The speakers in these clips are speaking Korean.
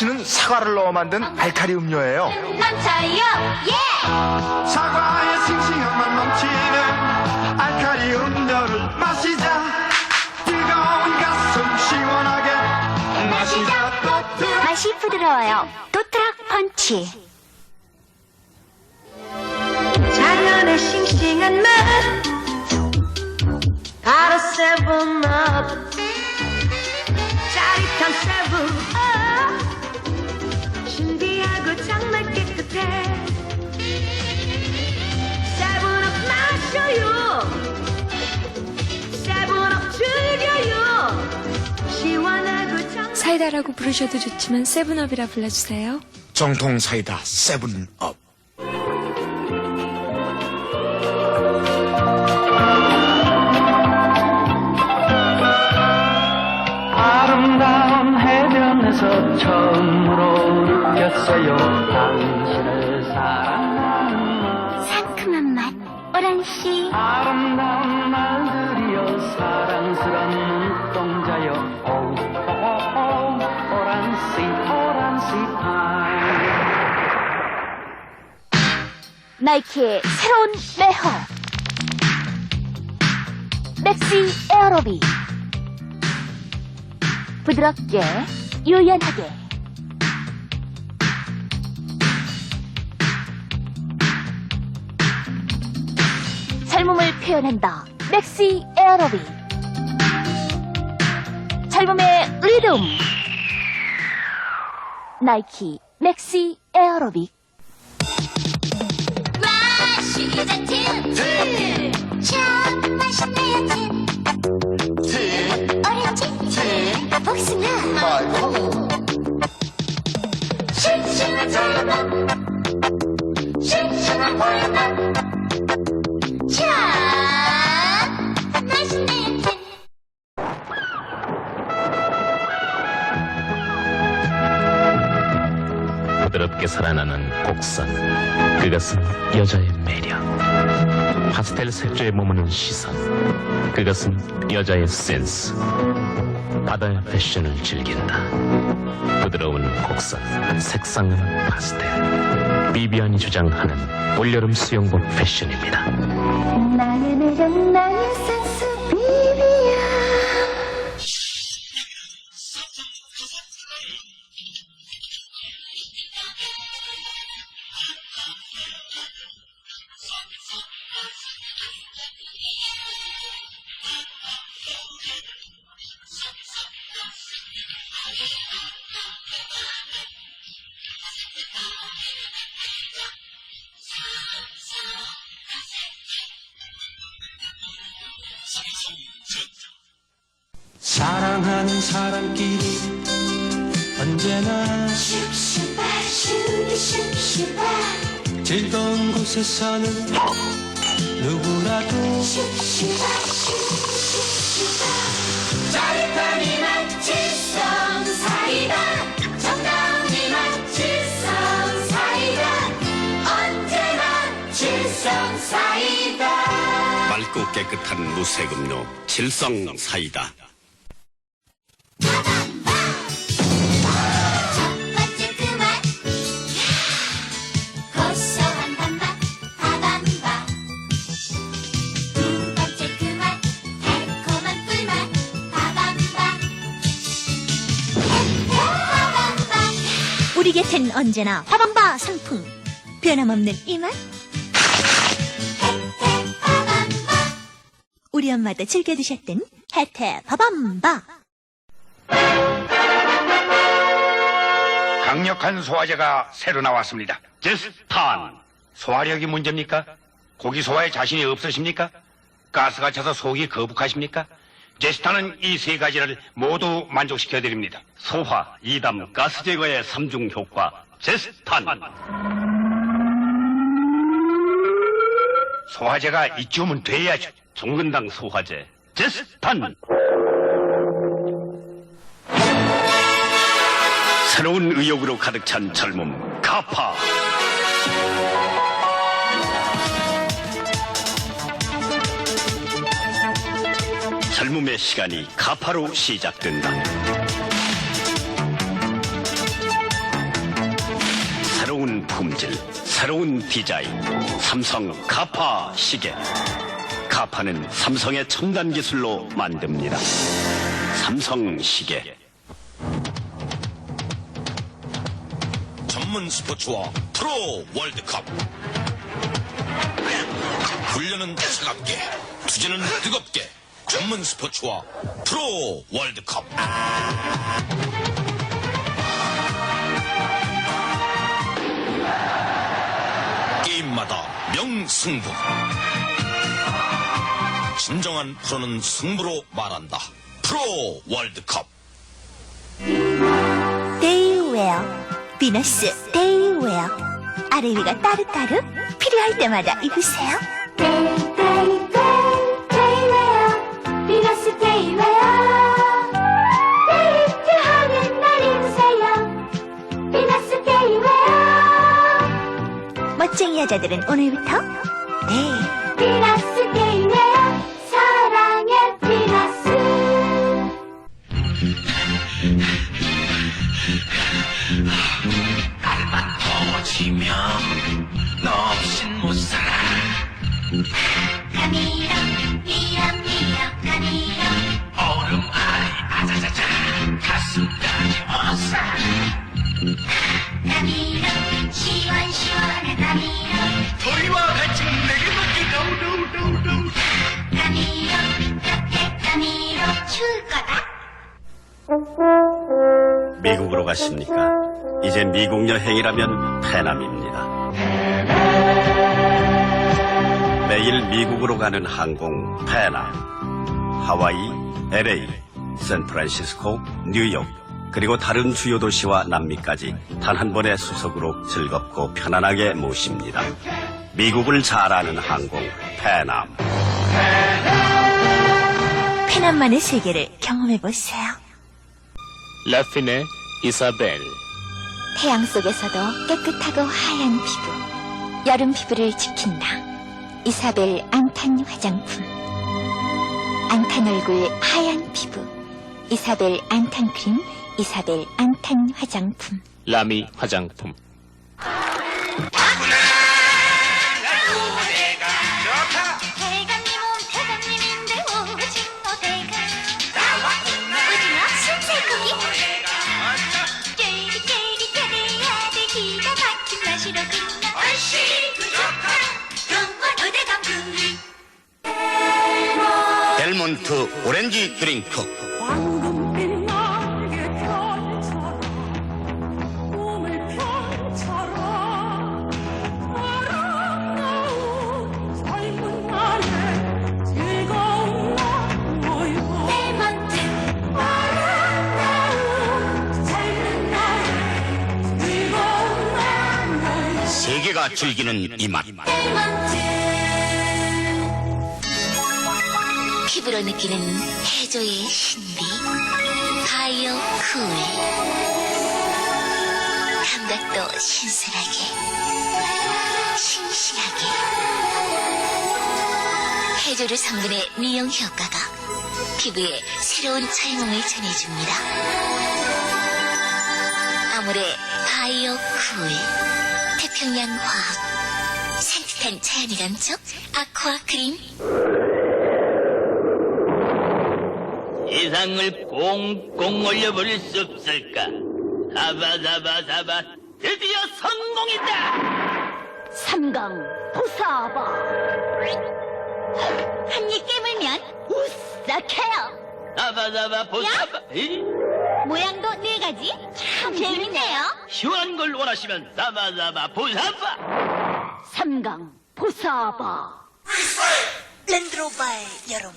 펀치는 사과를 넣어 만든 알카리 음료예요. 넘쳐요? 예! 사과의 싱싱한 맛 넘치는 알카리 음료를 마시자. 뜨거운 가슴 시원하게 마시자. 맛이 부드러워요. 도트락 펀치. 자연의 싱싱한 맛. 바로 세븐업 짜릿한 세븐 사이다라고 부르셔도 좋지만 세븐업이라 불러주세요. 정통 사이다 세븐업. 아름다운 해변에서 처음으로 느꼈어요 나이키의 새로운 매호 맥시 에어로빅 부드럽게 유연하게. 젊음을 표현한다. 맥시 에어로빅 젊음의 리듬. 나이키 맥시 에어로빅 Thank you. 부드럽게 살아나는 곡선. 그것은 여자의 매력. 파스텔 색조에 머무는 시선. 그것은 여자의 센스. 바다의 패션을 즐긴다. 부드러운 곡선. 색상은 파스텔. 비비안이 주장하는 올여름 수영복 패션입니다. 나의 매력 나의 센스 비비야 사람끼리 언제나 즐거운 곳에 사는 누구라도 짜릿한 이맛 칠성 사이다. 정다운 이맛 칠성 사이다. 언제나 칠성 사이다. 맑고 깨끗한 무색음료 칠성 사이다. 우리 곁엔 언제나 화방바 상품 변함없는 이맛 우리 엄마도 즐겨 드셨던 혜태 화방바 강력한 소화제가 새로 나왔습니다 제스탄 소화력이 문제입니까? 고기 소화에 자신이 없으십니까? 가스가 차서 속이 거북하십니까? 제스탄은 이세 가지를 모두 만족시켜 드립니다. 소화, 이담, 가스 제거의 삼중 효과 제스탄. 소화제가 이쯤은 돼야죠 종근당 소화제 제스탄. 새로운 의욕으로 가득 찬 젊음 가파 젊음의 시간이 가파로 시작된다 새로운 품질, 새로운 디자인. 삼성 가파 시계. 가파는 삼성의 첨단 기술로 만듭니다. 삼성 시계. 전문 스포츠와 프로 월드컵 훈련은 차갑게 투지는 뜨겁게 전문 스포츠와 프로 월드컵. 게임마다 명승부. 진정한 프로는 승부로 말한다. 프로 월드컵. 데이웨어. 비너스 데이웨어. 아래 위가 따르따르 필요할 때마다 입으세요 멋쟁이 여자들은. 오늘부터? 네 가십니까? 이제 미국 여행이라면 페남입니다. 매일 미국으로 가는 항공 페남. 하와이, LA, 샌프란시스코, 뉴욕, 그리고 다른 주요 도시와 남미까지 단 한 번의 수속으로 즐겁고 편안하게 모십니다. 미국을 잘 아는 항공 페남. 페남만의 세계를 경험해 보세요 라피네 이사벨 태양 속에서도 깨끗하고 하얀 피부. 여름 피부를 지킨다. 이사벨 앙탄 화장품. 앙탄 얼굴 하얀 피부. 이사벨 앙탄 크림. 이사벨 앙탄 화장품. 라미 화장품 은 날의 즐거운 나무요 세계가 즐기는 이 맛. 피부로 느끼는 해조의 신비. 바이오 쿨. 감각도 신선하게. 싱싱하게. 해조류 성분의 미용 효과가 피부에 새로운 젊음을 전해줍니다. 아모레 바이오 쿨. 태평양 화학. 산뜻한 자연이 감촉 아쿠아 크림. 예상을 꽁꽁 올려버릴 수 없을까? 사바사바사바 드디어 성공이다! 삼강 보사바. 한입 깨물면 우싹해요. 사바사바 보사바? 모양도 네 가지? 참 재밌네요. 시원한 걸 원하시면 사바사바 보사바. 삼강 보사바. 랜드로바의 여름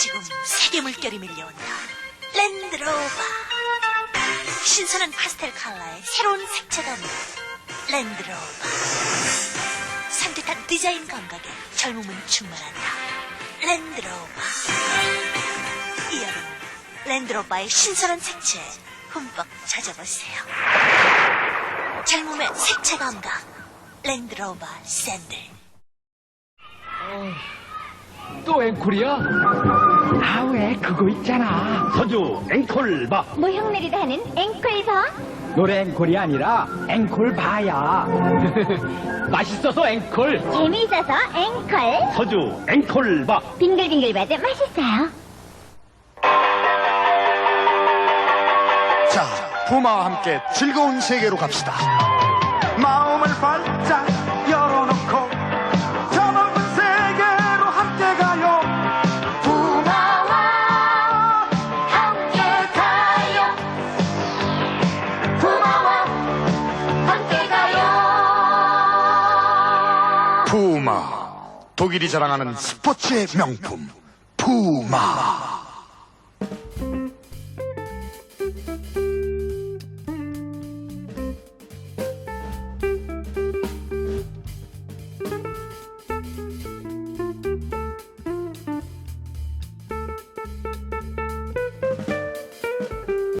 지금 세계 물결이 밀려온다. 랜드로바 신선한 파스텔 컬러의 새로운 색채가 옵니다 랜드로바 산뜻한 디자인 감각에 젊음은 충만한다. 랜드로바 이 여름 랜드로바의 신선한 색채에 흠뻑 젖어보세요. 젊음의 색채 감각. 랜드로바 샌들. 또 앵콜이야? 아 왜 그거 있잖아 서주 앵콜 봐 모형 내리다 하는 앵콜바 노래 앵콜이 아니라 앵콜 바야. 맛있어서 앵콜. 재미있어서 앵콜. 서주 앵콜 바. 빙글빙글 봐도 맛있어요. 자, 부마와 함께 즐거운 세계로 갑시다. 마음을 활짝 독일이 자랑하는 스포츠의 명품. 푸마.